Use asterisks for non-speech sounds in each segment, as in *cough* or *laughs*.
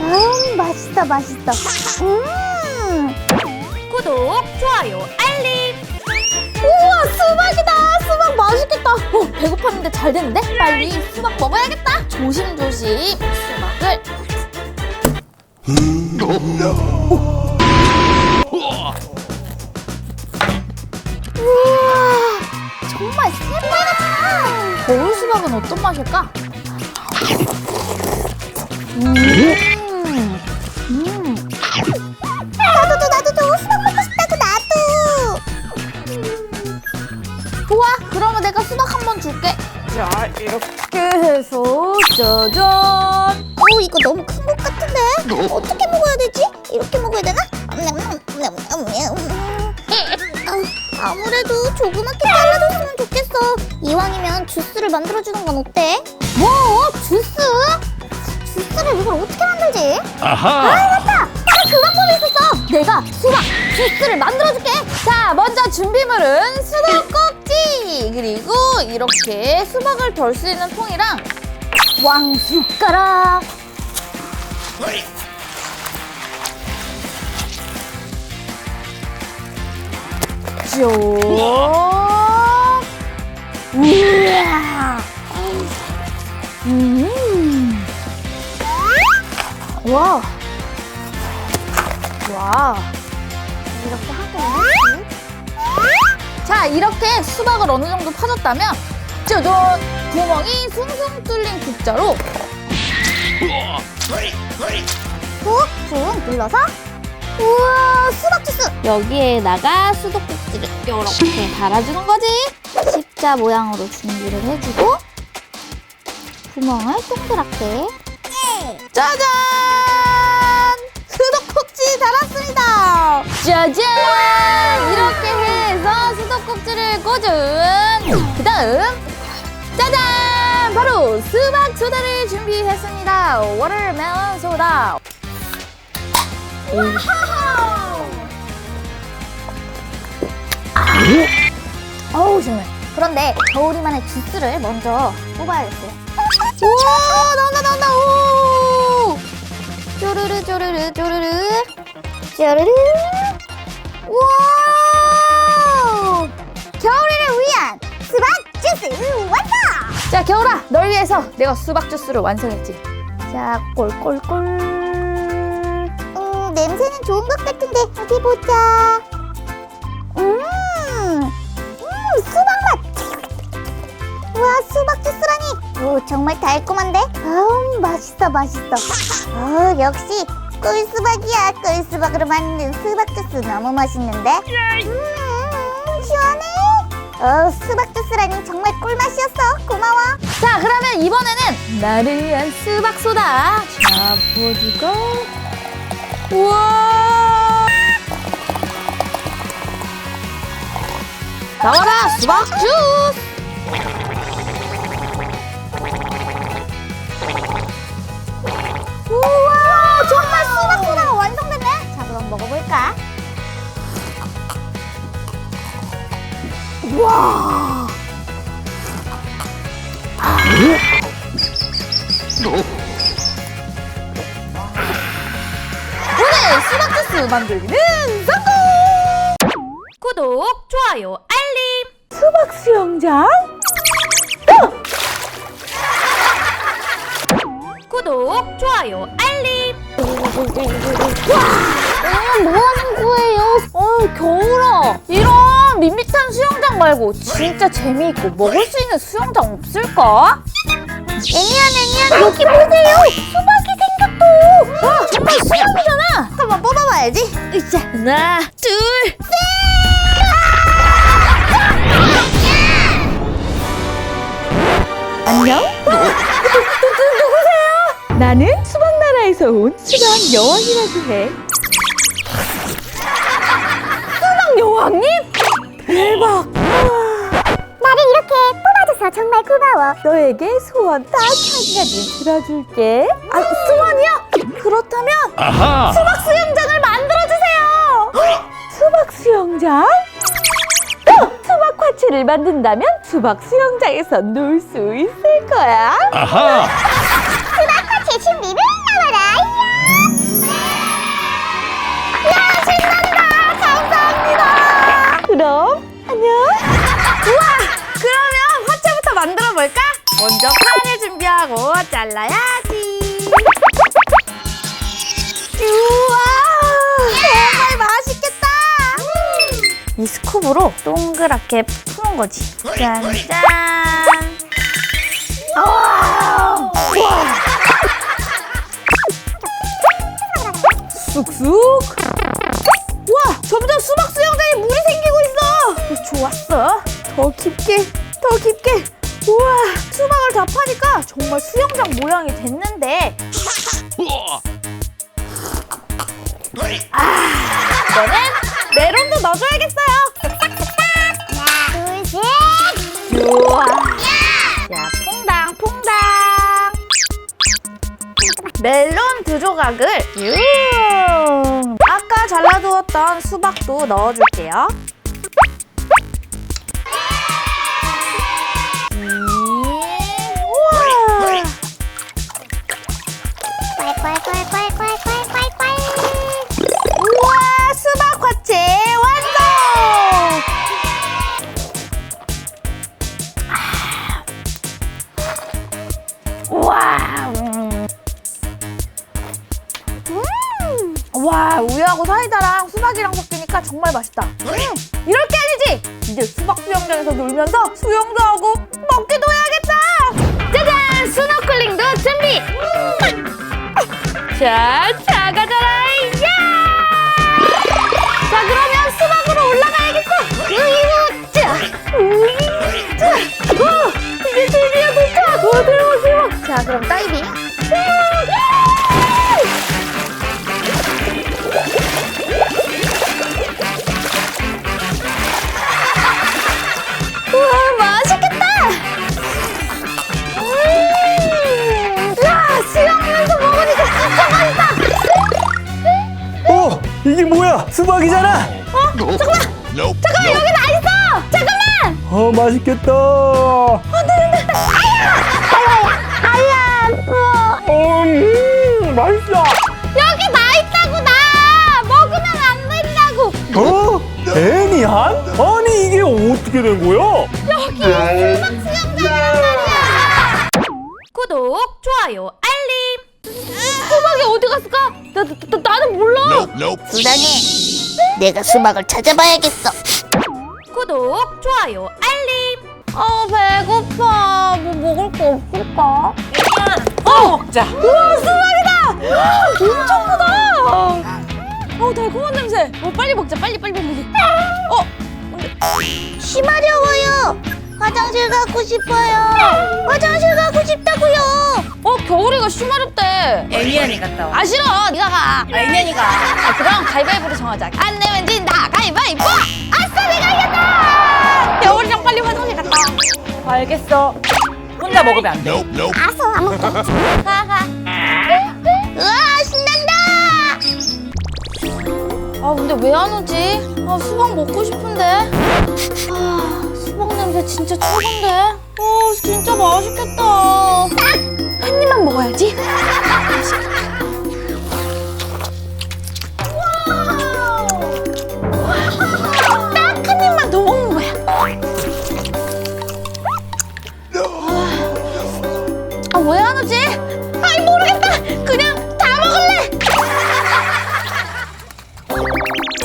음, 맛있다, 맛있다. 음, 구독, 좋아요, 알림. 우와, 수박이다. 수박 맛있겠다. 어, 배고팠는데 잘 됐는데? 빨리 수박 먹어야겠다. 조심조심 수박을. 우와, 정말 새빨갛잖아. 거울 수박은 어떤 맛일까? 음. 음. 나도 나도 수박 먹고 싶다고 나도. 좋아, 그러면 내가 수박 한 번 줄게. 자, 이렇게 해서 짜잔. 어, 이거 너무 큰 것 같은데? 어떻게 먹어야 되지? 이렇게 먹어야 되나? 아, 아무래도 조그맣게 잘라줬으면 좋겠어. 이왕이면 주스를 만들어주는 건 어때? 아하! 맞다! 딱 그 방법이 있었어! 내가 수박 주스를 만들어줄게! 자, 먼저 준비물은 수박꼭지! 그리고 이렇게 수박을 덜 수 있는 통이랑 왕숟가락! 쭉! 우와! 음! 와! 와. 이렇게 하고. 자, 이렇게 수박을 어느 정도 파졌다면 짜잔! 구멍이 숭숭 뚫린 국자로 푹푹 눌러서 우와, 수박 주스! 여기에다가 수도꼭지를 이렇게 달아주는 거지. 십자 모양으로 준비를 해주고 구멍을 동그랗게 짜잔! 수도꼭지 달았습니다. 짜잔! 이렇게 해서 수도꼭지를 꽂은 그 다음 짜잔! 바로 수박 소다를 준비했습니다. 워터멜론 소다. 어우 시원해. 그런데 겨울이만의 주스를 먼저 뽑아야겠어요. 우와 나온다 나온다 오 쪼르르 쪼르르 쪼르르. 쪼르르. 우와 겨울이를 위한 수박 주스 완성! 자 겨울아 널 위해서 내가 수박 주스를 완성했지. 자 꼴꼴꼴. 음 냄새는 좋은 것 같은데 어디 보자. 음, 음 수박 맛. 와 수박 주스라니 오 정말 달콤한데? 아우 맛있어 맛있어. 어 역시 꿀수박이야. 꿀수박으로 만든 수박 주스 너무 맛있는데? 음 시원해. 어 수박 주스라니 정말 꿀맛이었어. 고마워. 자 그러면 이번에는 나를 위한 수박 소다. 자 보여줄까 우와! 나와라 수박 주스 수박 소다가 완성됐네. 자 그럼 먹어볼까? 우와! 오늘 수박 주스 만들기는 성공! 구독, 좋아요, 알림. 수박 수영장? *laughs* 구독, 좋아요, 알림. 어, 뭐 하는 거예요? 어, 겨울아. 이런 밋밋한 수영장 말고 진짜 재미있고 먹을 수 있는 수영장 없을까? 애니야, 애니야, 여기 보세요. 수박이 생겼어. 와, 정말 수영이잖아. 한번 뽑아봐야지. 으쌰. 하나, 둘, 안 온 수박 여왕이라고 해. 수박 여왕님? 대박! 나를 이렇게 뽑아줘서 정말 고마워. 너에게 소원 딱 한 가지 들어줄게. 아, 소원이요? 그렇다면 아하! 수박 수영장을 만들어주세요! 수박 수영장? 어, 수박 화채를 만든다면 수박 수영장에서 놀 수 있을 거야. 아하! 잘라볼까? 먼저 칸을 준비하고 잘라야지. 우와 정말 맛있겠다 이 스쿱으로 동그랗게 푸는 거지. 짠짠. 우와 쑥쑥. 와, 점점 수박 수영장에 물이 생기고 있어. 좋았어. 더 깊게, 더 깊게. 우와, 수박을 다 파니까 정말 수영장 모양이 됐는데. 아, 이거는 메론도 넣어줘야겠어요. 우와. 자, 퐁당, 퐁당. 멜론 두 조각을 융. 아까 잘라두었던 수박도 넣어줄게요. 정말 맛있다. 음, 이럴 게 아니지! 이제 수박 수영장에서 놀면서 수영도 하고 먹기도 해야겠다! 짜잔! 스노클링도 준비! 자, 작아져라! 야! 자, 그러면 수박으로 올라가야겠어! 으이구, 자! 으이, 자! 어, 이제 드디어 도착! 어, 대박! 자, 그럼 다이빙! 수박이잖아. Nope. 잠깐만, 여기 나 있어! 잠깐만! 어, 맛있겠다. 알람 어, 음, 맛있어. 여기 나 있다고, 나! 먹으면 안 된다고! 어? 애니한? 아니 이게 어떻게 된 거야? 구독, 좋아요, 알림! 수박이 어디 갔을까? 나, 나, 나 수랑이 내가 수박을 찾아봐야겠어 구독, 좋아요, 알림! 아, 배고파. 뭐 먹을 거 없을까? 어, 먹자. 우와, 수박이다! 엄청 크다! 어, 달콤한 냄새. 어, 빨리 먹자. 빨리, 빨리, 빨리. 어, 심하려워요 화장실 가고 싶어요 화장실 가고 싶다고요 어, 겨울이가 쉬마렵대. 애니언이 갔다 와. 아, 싫어. 네가 가. 애니언이가. 아, 그럼 가위바위보로 정하자. 안 내면 진다. 가위바위보! 아싸, 내가 이겼다! 겨울이랑 빨리 화장실 갔다. 와. 알겠어. 혼자 먹으면 안 돼. Nope. Nope. 아서 아무것도 하하. 우와 신난다 아 근데 왜 안 오지? 아 수박 먹고 싶은데. 아 수박 냄새 진짜 최고인데. 어 진짜 맛있겠다. 한 입만 먹어야지. 딱 한 입만 더 먹는 거야. 아 왜 안 오지? 아이 모르겠다. 그냥 다 먹을래.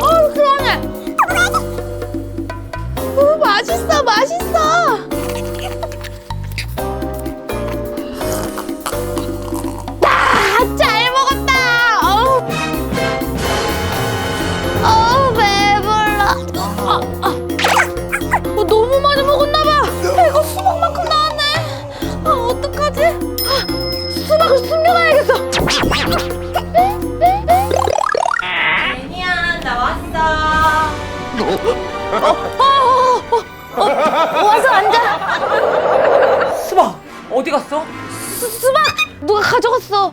어우 시원해 오 맛있어 맛있어 어, 어, 어, 어, 와서 앉아. 수박 어디 갔어? 수, 수박 누가 가져갔어?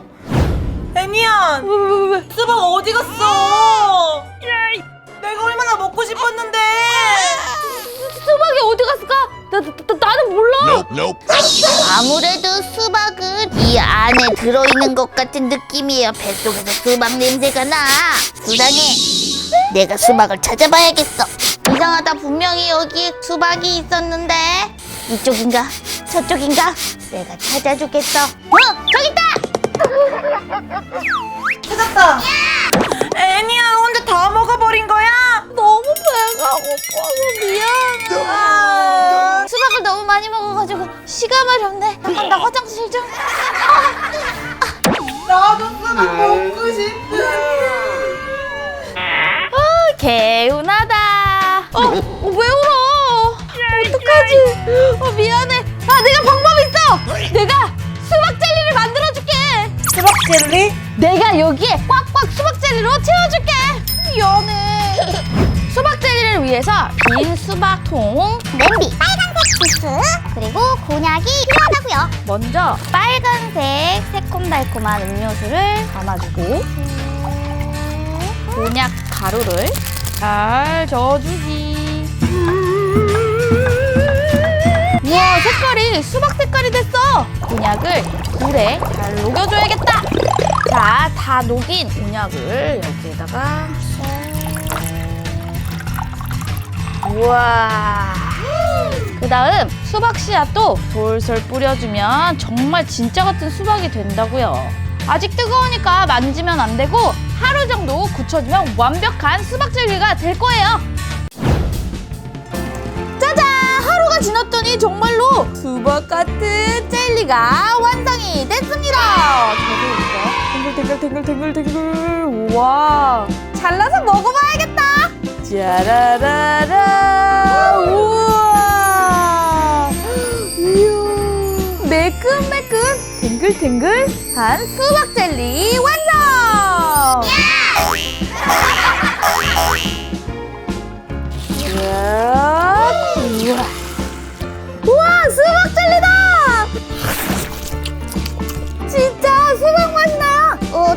애니언 왜, 왜, 왜? 수박 어디 갔어? 내가 얼마나 먹고 싶었는데. 수박이 어디 갔을까? 나, 나, 나는 몰라. 아무래도 수박은 이 안에 들어있는 것 같은 느낌이에요 뱃속에서 수박 냄새가 나 수랑이 내가 수박을 찾아봐야겠어 이상하다 분명히 여기에 수박이 있었는데 이쪽인가? 저쪽인가? 내가 찾아주겠어. 어, 저기 있다. 찾았다. 애니야 혼자 다 먹어버린 거야? 너무 배가 고파서 미안해. 수박을 너무 많이 먹어가지고 시가 마렵네. 잠깐 나 화장실 좀. 젤리? 내가 여기에 꽉꽉 수박 젤리로 채워줄게. 미안해. 수박 젤리를 위해서 빈 수박통. 냄비, 빨간색 주스, 그리고 곤약이 필요하다고요. 먼저 빨간색 새콤달콤한 음료수를 담아주고 곤약 가루를 잘 저어주기. 우와 색깔이 수박 색깔이 됐어. 곤약을 물에 잘 녹여줘야겠다. 자, 다 녹인 곤약을 여기에다가 우와. 그 다음 수박 씨앗도 돌솔 뿌려주면 정말 진짜 같은 수박이 된다고요. 아직 뜨거우니까 만지면 안 되고 하루 정도 굳혀주면 완벽한 수박 젤리가 될 거예요. 지났더니 정말로 수박 같은 젤리가 완성이 됐습니다. 저도 이거 탱글탱글탱글탱글탱글. 우와. 잘라서 먹어봐야겠다. 짜라라라. 우와. 이야 매끈매끈 탱글탱글한 수박 젤리 완성. 이야, 우와 우와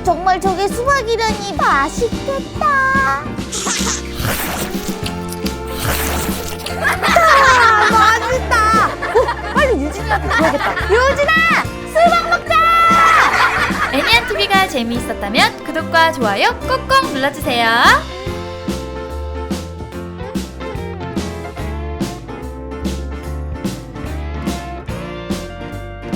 정말 저게 수박이라니 맛있겠다. 아, 맛있다. 어, 빨리 유진이한테 줘야겠다. 유진아, 수박 먹자. 애니안 TV가 재미있었다면 구독과 좋아요 꾹꾹 눌러주세요.